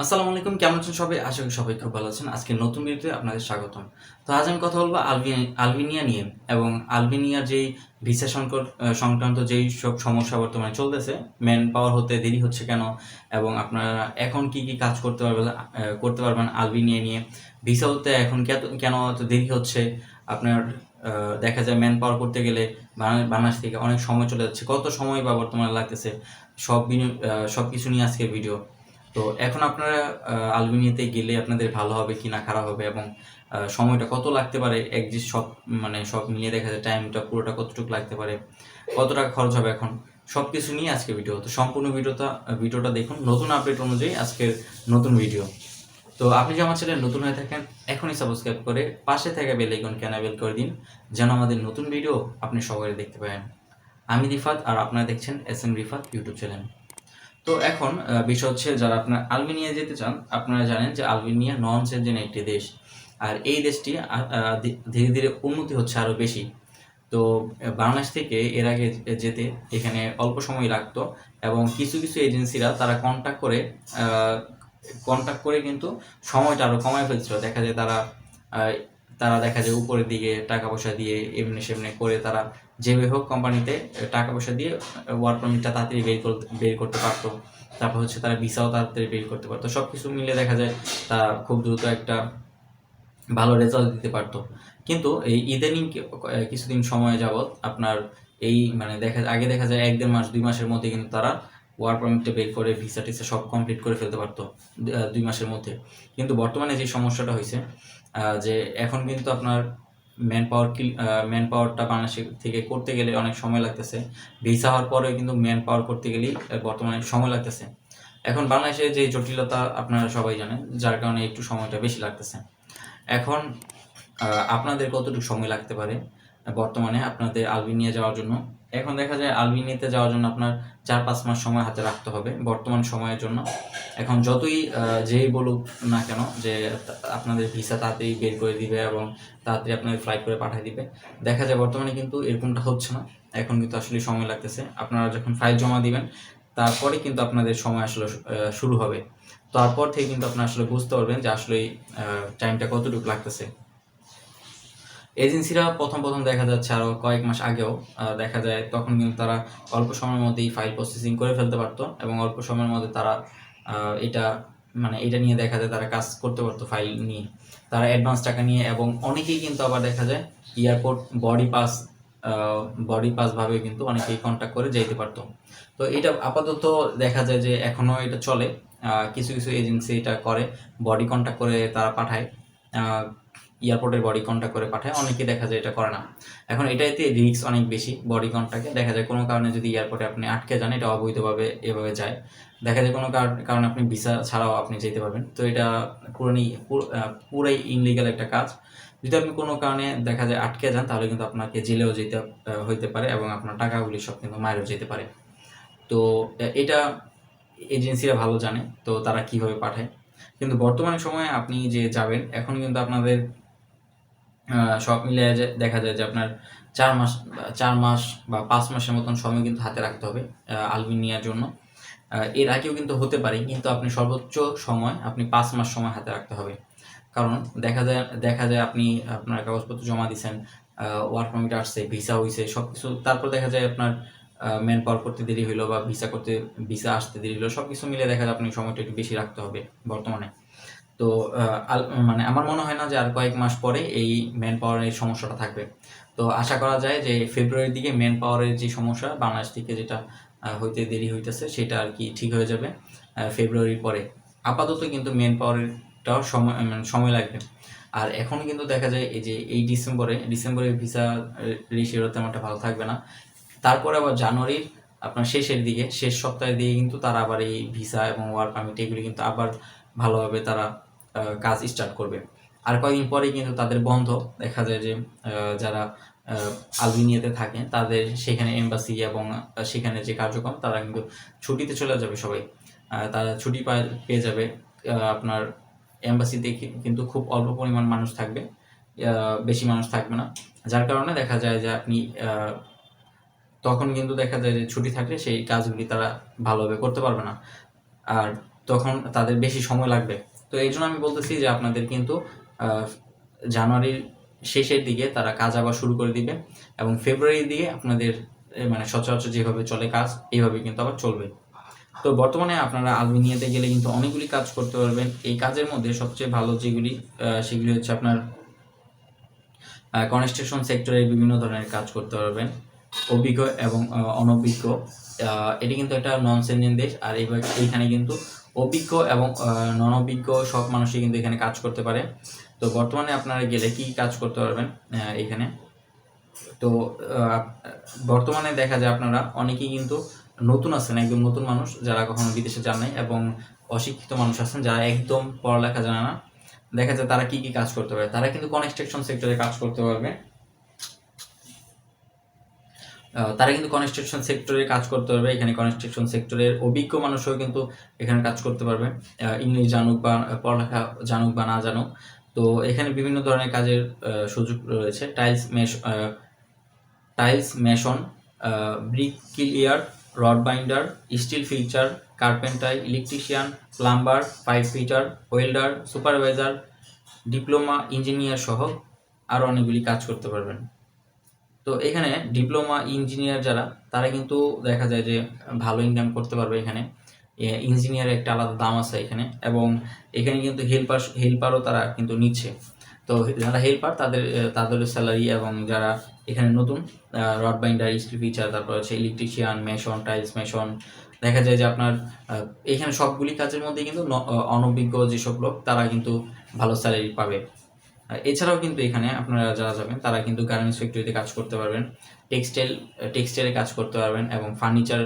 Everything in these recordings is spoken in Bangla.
আসসালামু আলাইকুম, কেমন আছেন সবাই? আশা করি সবাই খুব ভালো আছেন। আজকে নতুন ভিডিওতে আপনাদের স্বাগতম। তো আজ আমি কথা বলব আলবি- আলবেনিয়া নিয়ে এবং আলবেনিয়ার যেই ভিসা সংকট সংক্রান্ত যেই সব সমস্যা বর্তমানে চলতেছে, ম্যান পাওয়ার হতে দেরি হচ্ছে কেন? এবং আপনারা এখন কি কি কাজ করতে পারবেন করতে পারবেন আলবেনিয়া নিয়ে? ভিসা হতে এখন কেন এত দেরি হচ্ছে? আপনার দেখা যায় ম্যান পাওয়ার করতে গেলে বাংলা- বাংলাদেশ থেকে অনেক সময় চলে যাচ্ছে। কত সময় বা বর্তমানে লাগতেছে? সব সব কিছু নিয়ে আজকের ভিডিও। তো এখন আপনারা আলবেনিয়াতে গেলে আপনাদের ভালো হবে কি না, খারাপ হবে এবং সময়টা কত লাগতে পারে? একজিস্ট সব মানে সব মিলিয়ে দেখা যায় টাইমটা পুরোটা কতটুকু লাগতে পারে? কত টাকা খরচ হবে এখন? সব কিছু নিয়ে আজকে ভিডিও তো সম্পূর্ণ ভিডিওটা ভিডিওটা দেখুন। নতুন আপডেট অনুযায়ী আজকের নতুন ভিডিও তো আপনি যে আমার চ্যানেল নতুন হয়ে থাকেন, এখনই সাবস্ক্রাইব করে পাশে থাকা বেল আইকন ক্যানাবেল করে দিন, যেন আমাদের নতুন ভিডিও আপনি সবাই দেখতে পারেন। আমি রিফাত, আর আপনারা দেখছেন S M Rifat YouTube channel তো এখন বিষয় হচ্ছে যারা আপনার আলবেনিয়া যেতে চান, আপনারা জানেন যে আলবেনিয়া নন সেনজেন একটি দেশ। আর এই দেশটি ধীরে ধীরে উন্নতি হচ্ছে আরও বেশি। তো বাংলাদেশ থেকে এর আগে যেতে এখানে অল্প সময় লাগতো এবং কিছু কিছু এজেন্সিরা তারা কন্ট্যাক্ট করে কন্ট্যাক্ট করে কিন্তু সময়টা আরও কমায় ফেলছিল। দেখা যায় তারা তারা দেখা যায় উপরের দিকে টাকা পয়সা দিয়ে এমনি সেমনি করে তারা যেভাবে হোক কোম্পানিতে টাকা পয়সা দিয়ে ওয়ার্ক পারমিটটা তাড়াতাড়ি বের করতে বের করতে পারতো। তারপর হচ্ছে তারা ভিসাও তাড়াতাড়ি বের করতে পারতো। সব কিছু মিলে দেখা যায় তারা খুব দ্রুত একটা ভালো রেজাল্ট দিতে পারতো। কিন্তু এই ইদানিং কিছুদিন সময় যাবত আপনার এই মানে দেখা, আগে দেখা যায় এক দেড় মাস, দুই মাসের মধ্যে কিন্তু তারা ওয়ার্ক পারমিটটা বের করে ভিসা টিসা সব কমপ্লিট করে ফেলতে পারতো দুই মাসের মধ্যে। কিন্তু বর্তমানে যে সমস্যাটা হয়েছে যে এখন কিন্তু আপনার ম্যান পাওয়ার ম্যান পাওয়ারটা বাংলাদেশ থেকে করতে গেলে অনেক সময় লাগতেছে। ভিসা হওয়ার পরেও কিন্তু ম্যান পাওয়ার করতে গেলেই বর্তমানে সময় লাগতেছে। এখন বাংলাদেশে যে জটিলতা আপনারা সবাই জানেন, যার কারণে একটু সময়টা বেশি লাগতেছে। এখন আপনাদের কতটুকু সময় লাগতে পারে? বর্তমানে আপনাদের আলবেনিয়া যাওয়ার জন্য। এখন দেখা যায় আলবেনিয়াতে যাওয়ার জন্য আপনার চার পাঁচ মাস সময় হাতে রাখতে হবে বর্তমান সময়ের জন্য। এখন যতই যেই বলুক না কেন যে আপনাদের ভিসা তাড়াতাড়ি বের করে দিবে এবং তাড়াতাড়ি আপনাদের ফ্লাইট করে পাঠিয়ে দিবে, দেখা যায় বর্তমানে কিন্তু এরকমটা হচ্ছে না। এখন কিন্তু আসলে সময় লাগতেছে। আপনারা যখন ফাইল জমা দিবেন, তারপরে কিন্তু আপনাদের সময় আসলে শুরু হবে। তারপর থেকে কিন্তু আপনারা আসলে বুঝতে পারবেন যে আসলে টাইমটা কতটুকু লাগতেছে। এজেন্সিরা প্রথম প্রথম দেখা যাচ্ছে আরও কয়েক মাস আগেও দেখা যায় তখন কিন্তু তারা অল্প সময়ের মধ্যেই ফাইল প্রসেসিং করে ফেলতে পারতো এবং অল্প সময়ের মধ্যে তারা এটা মানে এটা নিয়ে দেখা যায় তারা কাজ করতে পারতো ফাইল নিয়ে। তারা অ্যাডভান্স টাকা নিয়ে এবং অনেকেই কিন্তু আবার দেখা যায় airport body pass body pass ভাবে কিন্তু অনেকেই কন্ট্যাক্ট করে যেতে পারতো। তো এটা আপাতত দেখা যায় যে এখনও এটা চলে কিছু কিছু এজেন্সি এটা করে, বডি কন্ট্যাক্ট করে তারা পাঠায়। এয়ারপোর্টের বডি কন্ট্যাক্ট করে পাঠায়। অনেকে দেখা যায় এটা করে না। এখন এটাইতে রিস্ক অনেক বেশি বডি কন্ট্যাক্টে দেখা যায় কোনো কারণে যদি এয়ারপোর্টে আপনি আটকে যান, এটা অবৈধভাবে এভাবে যায়। দেখা যায় কোনো কার- কারণে আপনি ভিসা ছাড়াও আপনি যেতে পারবেন। তো এটা পুরোনি পুরাই ইনলিগাল একটা কাজ। যদি আপনি কোনো কারণে দেখা যায় আটকে যান, তাহলে কিন্তু আপনাকে জেলেও যেতে হইতে পারে এবং আপনার টাকাগুলি সব কিন্তু মায়েরও যেতে পারে। তো এটা এজেন্সিরা ভালো জানে, তো তারা কীভাবে পাঠায়। কিন্তু বর্তমান সময়ে আপনি যে যাবেন, এখন কিন্তু আপনাদের সব মিলে দেখা যায় যে আপনার চার মাস চার মাস বা পাঁচ মাসের মতন সময় কিন্তু হাতে রাখতে হবে আলবেনিয়ার জন্য। এর আগেও কিন্তু হতে পারে, কিন্তু আপনি সর্বোচ্চ সময়, আপনি পাঁচ মাস সময় হাতে রাখতে হবে। কারণ দেখা যায় দেখা যায় আপনি আপনার কাগজপত্র জমা দিয়েছেন ওয়ার্ক পারমিট আসছে ভিসা হয়েছে সব কিছু তারপর দেখা যায় আপনার ম্যান পাওয়ার করতে দেরি হলো বা ভিসা করতে ভিসা আসতে দেরি হলো সব কিছু মিলে দেখা যায় আপনি সময়টা একটু বেশি রাখতে হবে বর্তমানে। তো মানে আমার মনে হয় না যে আর কয়েক মাস পরে এই ম্যান পাওয়ারের সমস্যাটা থাকবে। তো আশা করা যায় যে ফেব্রুয়ারির দিকে ম্যান পাওয়ারের যে সমস্যা বাংলাদেশ থেকে যেটা হইতে দেরি হইতেছে, সেটা আর কি ঠিক হয়ে যাবে ফেব্রুয়ারির পরে। আপাতত কিন্তু ম্যান পাওয়ারেরটাও সময় মানে সময় লাগবে। আর এখন কিন্তু দেখা যায় এই যে এই ডিসেম্বরে ডিসেম্বরে ভিসা রেশিও তেমন একটা ভালো থাকবে না। তারপরে আবার জানুয়ারির আপনার শেষের দিকে, শেষ সপ্তাহের দিকে কিন্তু তারা আবার এই ভিসা এবং ওয়ার্ক পারমিট এগুলি কিন্তু আবার ভালোভাবে তারা কাজ স্টার্ট করবে। আর কয়েকদিন পরে কিন্তু তাদের বন্ধ। দেখা যায় যে যারা আলবেনিয়াতে থাকে তাদের সেখানে এম্বাসি এবং সেখানে যে কার্যক্রম, তারা কিন্তু ছুটিতে চলে যাবে সবাই। তারা ছুটি পেয়ে যাবে। আপনার এম্বাসিতে কিন্তু খুব অল্প পরিমাণ মানুষ থাকবে। বেশি মানুষ থাকবে না। যার কারণে দেখা যায় যে আপনি তখন কিন্তু দেখা যায় যে ছুটি থাকলে সেই কাজগুলি তারা ভালোভাবে করতে পারবে না। আর তখন তাদের বেশি সময় লাগবে। তো এই জন্য আমি বলতেছি যে আপনাদের কিন্তু জানুয়ারির শেষের দিকে তারা কাজ আবার শুরু করে দিবে এবং ফেব্রুয়ারির দিকে আপনাদের মানে সচরাচর যেভাবে চলে কাজ, এইভাবে কিন্তু আবার চলবে। তো বর্তমানে আপনারা আলবেনিয়াতে গেলে কিন্তু অনেকগুলি কাজ করতে পারবেন। এই কাজের মধ্যে সবচেয়ে ভালো যেগুলি সেগুলি হচ্ছে আপনার কনস্ট্রাকশন সেক্টরে বিভিন্ন ধরনের কাজ করতে পারবেন। অভিজ্ঞ এবং অনভিজ্ঞ। এটি কিন্তু একটা নন সেনজেন দেশ, আর এইবার এইখানে কিন্তু অভিজ্ঞ এবং নন অভিজ্ঞ সব মানুষই কিন্তু এখানে কাজ করতে পারে। তো বর্তমানে আপনারা গেলে কি কাজ করতে পারবেন এখানে? তো বর্তমানে দেখা যায় আপনারা অনেকেই কিন্তু নতুন আছেন, একদম নতুন মানুষ যারা কখনো বিদেশে যান নাই এবং অশিক্ষিত মানুষ আছেন যারা একদম পড়ালেখা জানে না। দেখা যায় তারা কি কি কাজ করতে পারে, তারা কিন্তু কনস্ট্রাকশন সেক্টরে কাজ করতে পারবে। তারা কিন্তু কনস্ট্রাকশন সেক্টরে কাজ করতে পারবে। এখানে কনস্ট্রাকশন সেক্টরের অভিজ্ঞ মানুষও কিন্তু এখানে কাজ করতে পারবে। ইংলিশ জানুক বা পড়ালেখা জানুক বা না জানুক। তো এখানে বিভিন্ন ধরনের কাজের সুযোগ রয়েছে। Tiles mesh tiles mason brick clear rod binder steel fixer carpenter electrician plumber pipe fitter welder supervisor diploma engineer সহ আরও অনেকগুলি কাজ করতে পারবেন। তো এখানে ডিপ্লোমা ইঞ্জিনিয়ার যারা, তারা কিন্তু দেখা যায় যে ভালো ইনকাম করতে পারবে এখানে। ইঞ্জিনিয়ারের একটা আলাদা দাম আছে এখানে এবং এখানে কিন্তু হেল্পার হেল্পারও তারা কিন্তু নিচ্ছে। তো যারা হেল্পার তাদের তাদের স্যালারি এবং যারা এখানে নতুন রড বাইন্ডার স্টিল ফিচার তারপর হচ্ছে ইলেকট্রিশিয়ান মেশন টাইলস মেশন দেখা যায় যে আপনার এখানে সবগুলি কাজের মধ্যে কিন্তু অনভিজ্ঞ যেসব লোক, তারা কিন্তু ভালো স্যালারি পাবে। এছাড়াও কিন্তু এখানে আপনারা যারা যাবেন, তারা কিন্তু গার্মেন্টস ফ্যাক্টরিতে কাজ করতে পারবেন টেক্সটাইল টেক্সটাইলে কাজ করতে পারবেন এবং ফার্নিচার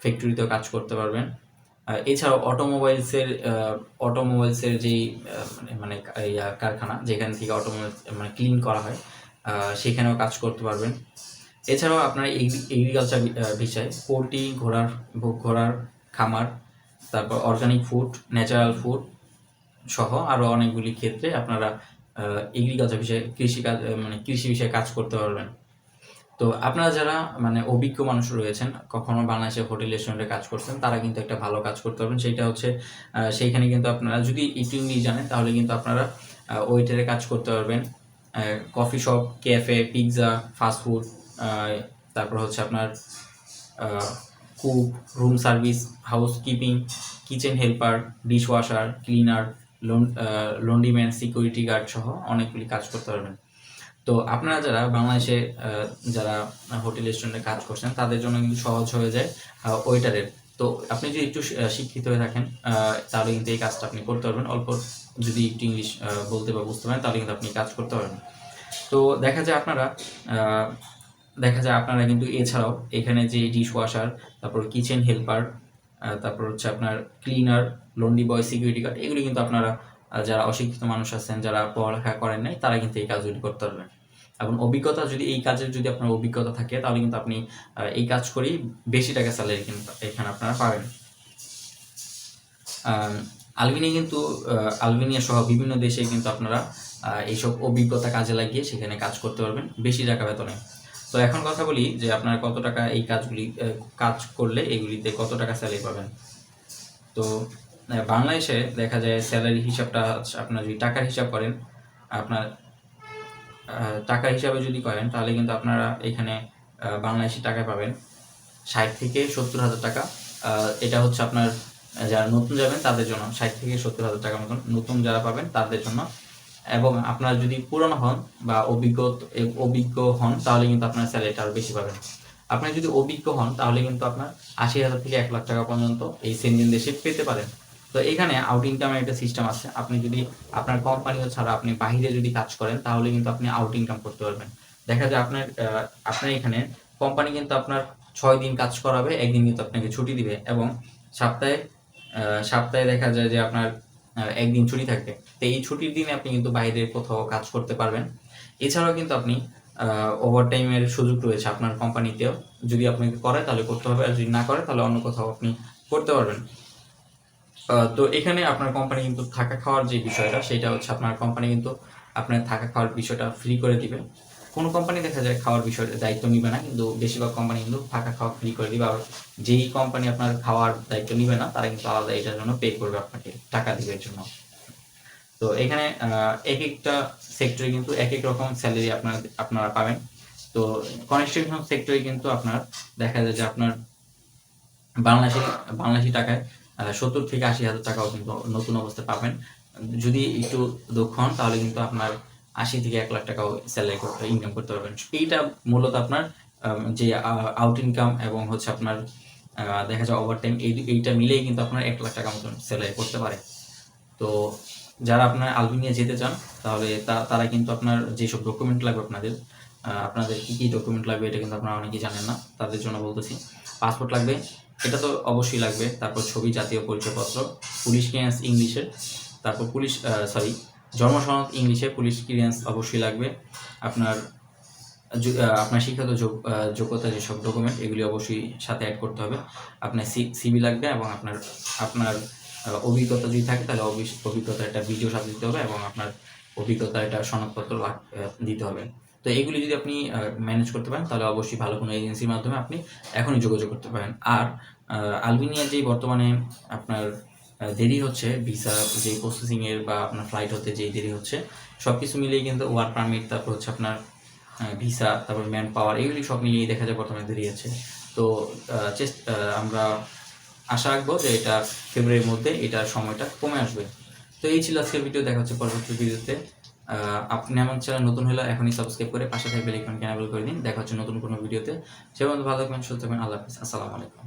ফ্যাক্টরিতেও কাজ করতে পারবেন। এছাড়াও অটোমোবাইলসের অটোমোবাইলসের যেই মানে মানে কারখানা, যেখান থেকে অটোমোবাইল মানে ক্লিন করা হয় সেখানেও কাজ করতে পারবেন। এছাড়াও আপনারা এগ্রিকালচার বিষয় পোলট্রি, ঘোড়ার ঘোড়ার খামার, তারপর অর্গানিক ফুড ন্যাচারাল ফুড সহ আরও অনেকগুলি ক্ষেত্রে আপনারা এগ্রিকালচার বিষয়ে কৃষিকাজ আহ, মানে কৃষি বিষয়ে কাজ করতে পারবেন। তো আপনারা যারা মানে অভিজ্ঞ মানুষ রয়েছেন কখনো বাংলাদেশে হোটেল রেস্টুরেন্টে কাজ করছেন তারা কিন্তু একটা ভালো কাজ করতে পারবেন। সেইটা হচ্ছে সেইখানে কিন্তু আপনারা যদি একটু নিয়ে জানেন তাহলে কিন্তু আপনারা ওয়েটারে কাজ করতে পারবেন। Coffee shop cafe pizza fast food তারপর হচ্ছে আপনার cook room service house keeping kitchen helper dish washer cleaner laundryman security guard সহ অনেকগুলি কাজ করতে পারবেন। তো আপনারা যারা বাংলাদেশে যারা হোটেল রেস্টুরেন্টে কাজ করছেন, তাদের জন্য কিন্তু সহজ হয়ে যায় ওয়েটারের। তো আপনি যদি একটু শিক্ষিত হয়ে থাকেন তাহলে কিন্তু এই কাজটা আপনি করতে পারবেন। অল্প যদি একটু ইংলিশ বলতে বা বুঝতে পারেন, তাহলে কিন্তু আপনি কাজ করতে পারবেন। তো দেখা যায় আপনারা দেখা যায় আপনারা কিন্তু এছাড়াও এখানে যে ডিশ ওয়াশার তারপর কিচেন হেল্পার তারপর হচ্ছে আপনার cleaner laundry boy security guard এগুলি কিন্তু আপনারা যারা অশিক্ষিত মানুষ আছেন যারা পড়ালেখা করেন নাই তারা কিন্তু এই কাজগুলি করতে পারবেন। এবং অভিজ্ঞতা যদি এই কাজের যদি আপনার অভিজ্ঞতা থাকে তাহলে কিন্তু আপনি এই কাজ করেই বেশি টাকা স্যালারি কিন্তু এখানে আপনারা পাবেন। আম, আলবেনিয়া কিন্তু আলবেনিয়া সহ বিভিন্ন দেশে কিন্তু আপনারা এইসব অভিজ্ঞতা কাজে লাগিয়ে সেখানে কাজ করতে পারবেন বেশি টাকা বেতনে। তো এখন কথা বলি যে আপনারা কত টাকা এই কাজগুলি কাজ করলে এগুলিতে কত টাকা স্যালারি পাবেন? তো বাংলাদেশে দেখা যায় স্যালারি হিসাবটা আপনার যদি টাকার হিসাব করেন, আপনার টাকার হিসাবে যদি করেন, তাহলে কিন্তু আপনারা এখানে বাংলাদেশি টাকা পাবেন। ষাট থেকে সত্তর হাজার টাকা। এটা হচ্ছে আপনার, যারা নতুন যাবেন তাদের জন্য ষাট থেকে সত্তর হাজার টাকা মতন। নতুন যারা পাবেন তাদের জন্য এবং আপনারা যদি পুরনো হন বা অভিজ্ঞ অভিজ্ঞ হন, তাহলে কিন্তু আপনার স্যালারিটা আরও বেশি পাবেন। আপনি যদি অভিজ্ঞ হন, তাহলে কিন্তু আপনার আশি হাজার থেকে এক লাখ টাকা পর্যন্ত এই সেনজেন দেশে পেতে পারেন। তো এখানে আউট ইনকামের একটা সিস্টেম আছে। আপনি যদি আপনার কোম্পানি ছাড়া আপনি বাইরে যদি কাজ করেন, তাহলে কিন্তু আপনি আউট ইনকাম করতে পারবেন। দেখা যায় আপনার আপনার এখানে কোম্পানি কিন্তু আপনার ছয় দিন কাজ করাবে, একদিন কিন্তু আপনাকে ছুটি দিবে এবং সপ্তাহে সপ্তাহে দেখা যায় যে আপনার একদিন ছুটি থাকবে। তো এই ছুটির দিনে আপনি কিন্তু বাইরে কোথাও কাজ করতে পারবেন। এছাড়াও কিন্তু আপনি ওভার টাইমের সুযোগ রয়েছে আপনার কোম্পানিতেও। যদি আপনাকে করে, তাহলে করতে হবে। আর যদি না করে, তাহলে অন্য কোথাও আপনি করতে পারবেন। তো এখানে আপনার কোম্পানি কিন্তু থাকা খাওয়ার যে বিষয়টা, সেটা হচ্ছে আপনার কোম্পানি কিন্তু আপনার থাকা খাওয়ার বিষয়টা ফ্রি করে দিবে। কোনো কোম্পানি দেখা যায় খাওয়ার বিষয়ে দায়িত্ব নিবে না, কিন্তু বেশিরভাগ কোম্পানি কিন্তু থাকা খাওয়া ফ্রি করে দিবে, আর যেই কোম্পানি আপনার খাওয়ার দায়িত্ব নিবে না, তারা কিন্তু আলাদা এটার জন্য পে করবে আপনাকে, টাকা দিবে জন্য। তো এখানে এক একটা সেক্টরে কিন্তু এক এক রকম স্যালারি আপনার, আপনারা পাবেন। তো কনস্ট্রাকশন সেক্টরে কিন্তু আপনার দেখা যায় যে আপনার বাংলাদেশি বাংলাদেশি টাকায় সত্তর থেকে আশি হাজার টাকাও কিন্তু নতুন অবস্থায় পাবেন। যদি একটু দক্ষ হন, তাহলে কিন্তু আপনার আশি থেকে এক লাখ টাকাও স্যালারি ইনকাম করতে পারবেন। এইটা মূলত আপনার যে আউট ইনকাম এবং হচ্ছে আপনার দেখা যায় ওভার টাইম এই, এইটা মিলেই কিন্তু আপনার এক লাখ টাকা মতন স্যালারি করতে পারে। তো যারা আপনার আলবেনিয়া যেতে চান, তাহলে তারা কিন্তু আপনার যেসব ডকুমেন্ট লাগবে আপনাদের আপনাদের কি কি ডকুমেন্ট লাগবে এটা কিন্তু আপনারা অনেকেই জানেন না, তাদের জন্য বলতেছি। পাসপোর্ট লাগবে, এটা তো অবশ্যই লাগবে। তারপর ছবি, জাতীয় পরিচয়পত্র, পুলিশ ক্লিয়ারেন্স ইংলিশের, তারপর পুলিশ সরি জন্মসনদ ইংলিশে পুলিশ ক্লিয়ারেন্স অবশ্যই লাগবে। আপনার আপনার শিক্ষাগত যোগ্যতা যেসব ডকুমেন্ট, এগুলি অবশ্যই সাথে অ্যাড করতে হবে। আপনার সিবি লাগবে এবং আপনার আপনার অভিজ্ঞতা যদি থাকে, তাহলে অভিজ্ঞতা একটা ভিডিও সাথে দিতে হবে এবং আপনার অভিজ্ঞতা একটা সনদপত্র দিতে হবে। তো এগুলি যদি আপনি ম্যানেজ করতে পারেন, তাহলে অবশ্যই ভালো কোনো এজেন্সির মাধ্যমে আপনি এখনই যোগাযোগ করতে পারেন। আর আলবেনিয়ার যেই বর্তমানে আপনার দেরি হচ্ছে ভিসা যে প্রসেসিংয়ের বা আপনার ফ্লাইট হতে যেই দেরি হচ্ছে সব কিছু মিলিয়ে কিন্তু ওয়ার্ক পারমিট তারপর হচ্ছে আপনার ভিসা তারপর ম্যান পাওয়ার এগুলি সব মিলিয়ে দেখা যায় বর্তমানে দেরি আছে। তো আহ, আমরা আশা রাখব যে এটা ফেব্রুয়ারির মধ্যে এটার সময়টা কমে আসবে। তো এই ছিল আজকের ভিডিও দেখা হচ্ছে পরবর্তী ভিডিওতে আপনি আমার চ্যানেল নতুন হলে এখনই সাবস্ক্রাইব করে পাশে থাকবে লিখন ক্যানাবেল করে দিন। দেখা হচ্ছে নতুন কোনো ভিডিওতে সে পর্যন্ত ভালো থাকবেন সুস্থ থাকবেন আল্লাহ হাফিজ। আসসালামু আলাইকুম।